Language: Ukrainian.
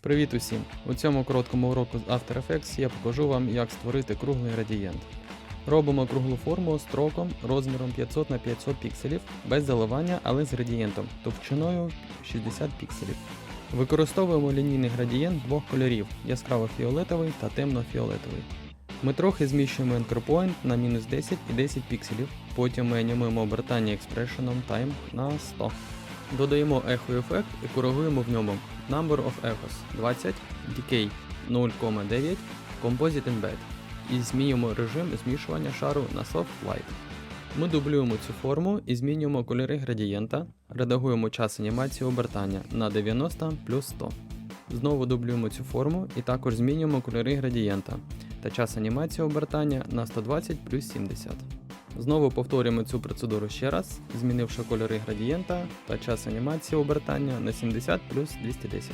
Привіт усім! У цьому короткому уроку з After Effects я покажу вам, як створити круглий градієнт. Робимо круглу форму строком розміром 500 на 500 пікселів без заливання, але з градієнтом товщиною 60 пікселів. Використовуємо лінійний градієнт двох кольорів яскраво-фіолетовий та темно-фіолетовий. Ми трохи зміщуємо Anchor Point на мінус 10 і 10 пікселів, потім ми анімуємо обертання експрешеном Time на 100. Додаємо ехо ефект і коригуємо в ньому Number of Echoes 20, Decay 0,9, Composite Embed і змінюємо режим змішування шару на Soft Light. Ми дублюємо цю форму і змінюємо кольори градієнта, редагуємо час анімації обертання на 90 плюс 100. Знову дублюємо цю форму і також змінюємо кольори градієнта та час анімації обертання на 120 плюс 70. Знову повторюємо цю процедуру ще раз, змінивши кольори градієнта та час анімації обертання на 70 плюс 210.